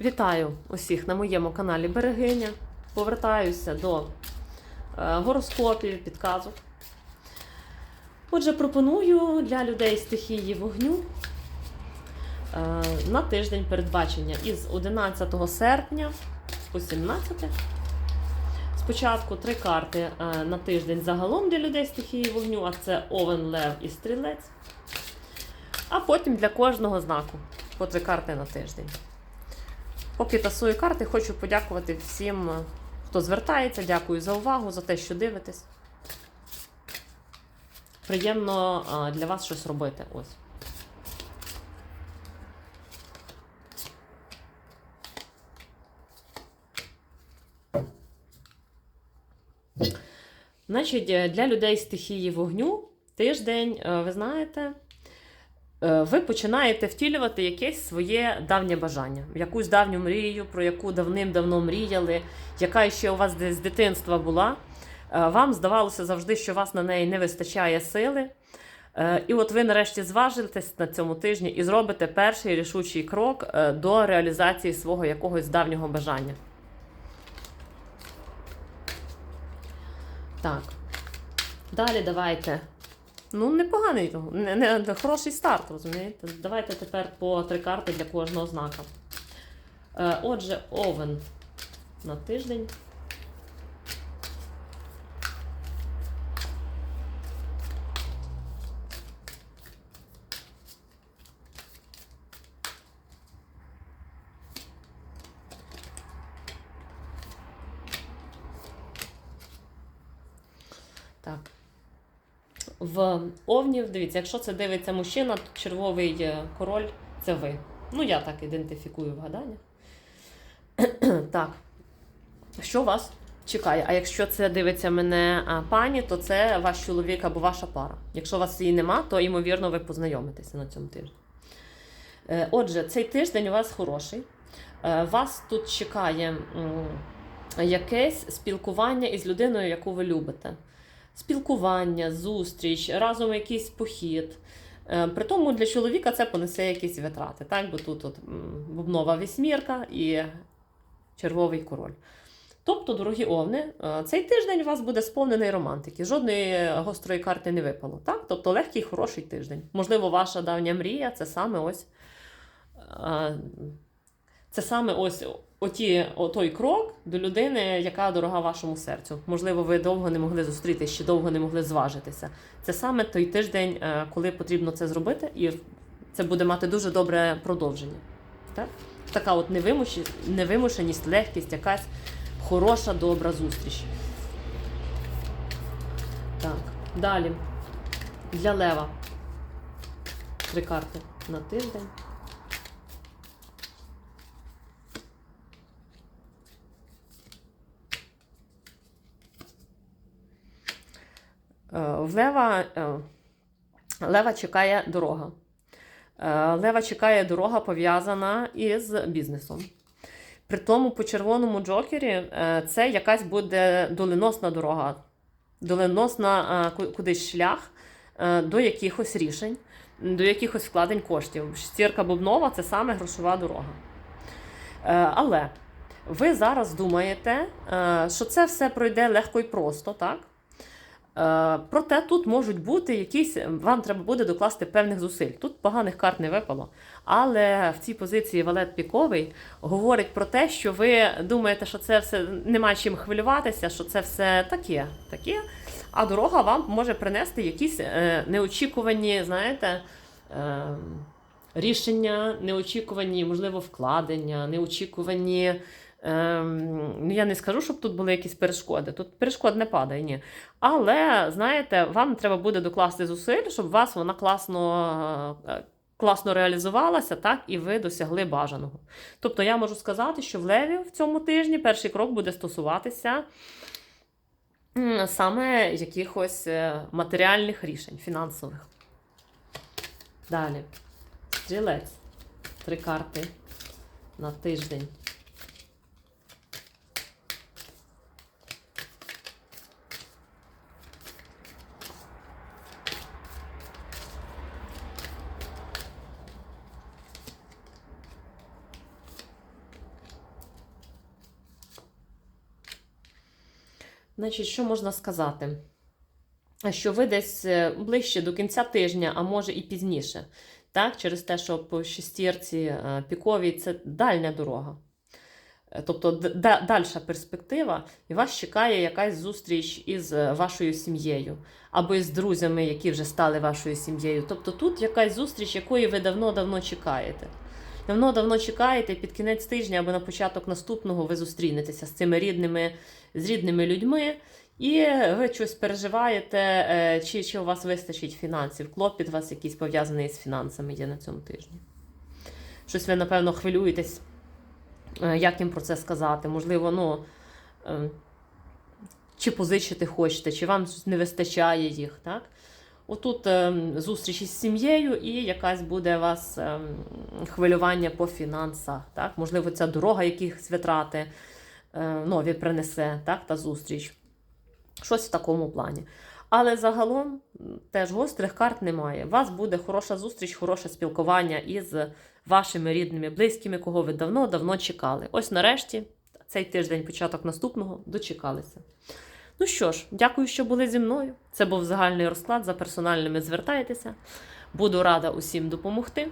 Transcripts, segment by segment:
Вітаю усіх на моєму каналі Берегиня. Повертаюся до е, гороскопів, підказок. Отже, пропоную для людей стихії вогню е, на тиждень передбачення із 11 серпня по 17. Спочатку три карти е, на тиждень загалом для людей стихії вогню, а це Овен, Лев і Стрілець. А потім для кожного знаку по три карти на тиждень. Поки тасую карти, хочу подякувати всім, е, хто звертається. Дякую за увагу, за те, що дивитесь. Приємно для вас щось робити. Ось. Значить, е, для людей стихії вогню тиждень, е, ви знаєте, е, ви починаєте втілювати якесь своє давнє бажання, якусь давню мрію, про яку давним-давно мріяли, яка ще у вас з дитинства була. Е, Вам здавалося завжди, що вас на неї не вистачає сили. Е, І от ви нарешті зважилитесь на цьому тижні і зробите перший рішучий крок е, до реалізації свого якогось давнього бажання. Так. Далі давайте. Ну, непоганий, не, не, не, хороший старт, розумієте? Давайте тепер по три карти для кожного знака. Е, отже, овен на тиждень. Так. В овнів, дивіться, якщо це дивиться мужчина, то червовий е, король це ви. Ну, я так ідентифікую в гаданнях. так. Що вас чекає? А якщо це дивиться мене пані, то це ваш чоловік або ваша пара. Якщо вас її нема, то ймовірно ви познайомитеся на цьому тижні. Е, Отже, цей тиждень у вас хороший. Е, Вас тут чекає якесь спілкування із людиною, яку ви любите спілкування, зустріч, разом якийсь похід. Е, При тому для чоловіка це понесе якісь витрати, так? бо тут от, бубнова вісьмірка і червовий король. Тобто, дорогі овни, е, цей тиждень у вас буде сповнений романтики. Жодної гострої карти не випало. Так? Тобто легкий, хороший тиждень. Можливо, ваша давня мрія це саме ось. е, Це саме ось оті, той крок до людини, яка дорога вашому серцю. Можливо, ви довго не могли зустрітися, ще довго не могли зважитися. Це саме той тиждень, е, коли потрібно це зробити, і це буде мати дуже добре продовження. Так? Така от невимушеність, легкість, якась хороша, добра зустріч. Так, далі. Для лева. Три карти на тиждень. Е, В Лева, е, Лева чекає дорога. Е, Лева чекає дорога пов'язана із бізнесом. При тому по червоному джокері е, це якась буде доленосна дорога, доленосна кудись шлях до якихось рішень, до якихось вкладень коштів. Стірка бубнова це саме грошова дорога. Але ви зараз думаєте, що це все пройде легко і просто, так? Е, Проте тут можуть бути якісь, вам треба буде докласти певних зусиль. Тут поганих карт не випало. Але в цій позиції валет піковий говорить про те, що ви думаєте, що це все нема чим хвилюватися, що це все таке, таке. А дорога вам може принести якісь е, неочікувані, знаєте, е, рішення, неочікувані, можливо, вкладення, неочікувані. Ем, ну, я не скажу, щоб тут були якісь перешкоди. Тут перешкод не падає, ні. Але, знаєте, вам треба буде докласти зусиль, щоб вас вона класно, е, класно реалізувалася, так, і ви досягли бажаного. Тобто я можу сказати, що в Леві в цьому тижні перший крок буде стосуватися саме якихось е, матеріальних рішень, фінансових. Далі. Стрілець. Три карти на тиждень. Значить, що можна сказати? Що ви десь е, ближче до кінця тижня, а може і пізніше. Так? Через те, що по шестірці е, піковій це дальня дорога. Е, Тобто дальша перспектива, і вас чекає якась зустріч із вашою сім'єю або із друзями, які вже стали вашою сім'єю. Тобто тут якась зустріч, якої ви давно-давно чекаєте. Давно-давно чекаєте, під кінець тижня або на початок наступного ви зустрінетеся з цими рідними, з рідними людьми, і ви щось переживаєте, е, чи, чи у вас вистачить фінансів. Клопіт у вас якийсь пов'язаний з фінансами є на цьому тижні. Щось ви, напевно, хвилюєтесь, е, як їм про це сказати. Можливо, ну. е, Чи позичити хочете, чи вам не вистачає їх, так? Отут ем, зустріч із сім'єю і якась буде у вас ем, хвилювання по фінансах. Так? Можливо, ця дорога якихось витрати е, нові принесе так, та зустріч. Щось в такому плані. Але загалом теж гострих карт немає. У вас буде хороша зустріч, хороше спілкування із вашими рідними, близькими, кого ви давно-давно чекали. Ось нарешті, цей тиждень, початок наступного, дочекалися. Ну що ж, дякую, що були зі мною. Це був загальний розклад. За персональними звертайтеся. Буду рада усім допомогти.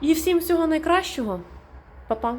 І всім всього найкращого. Па-па!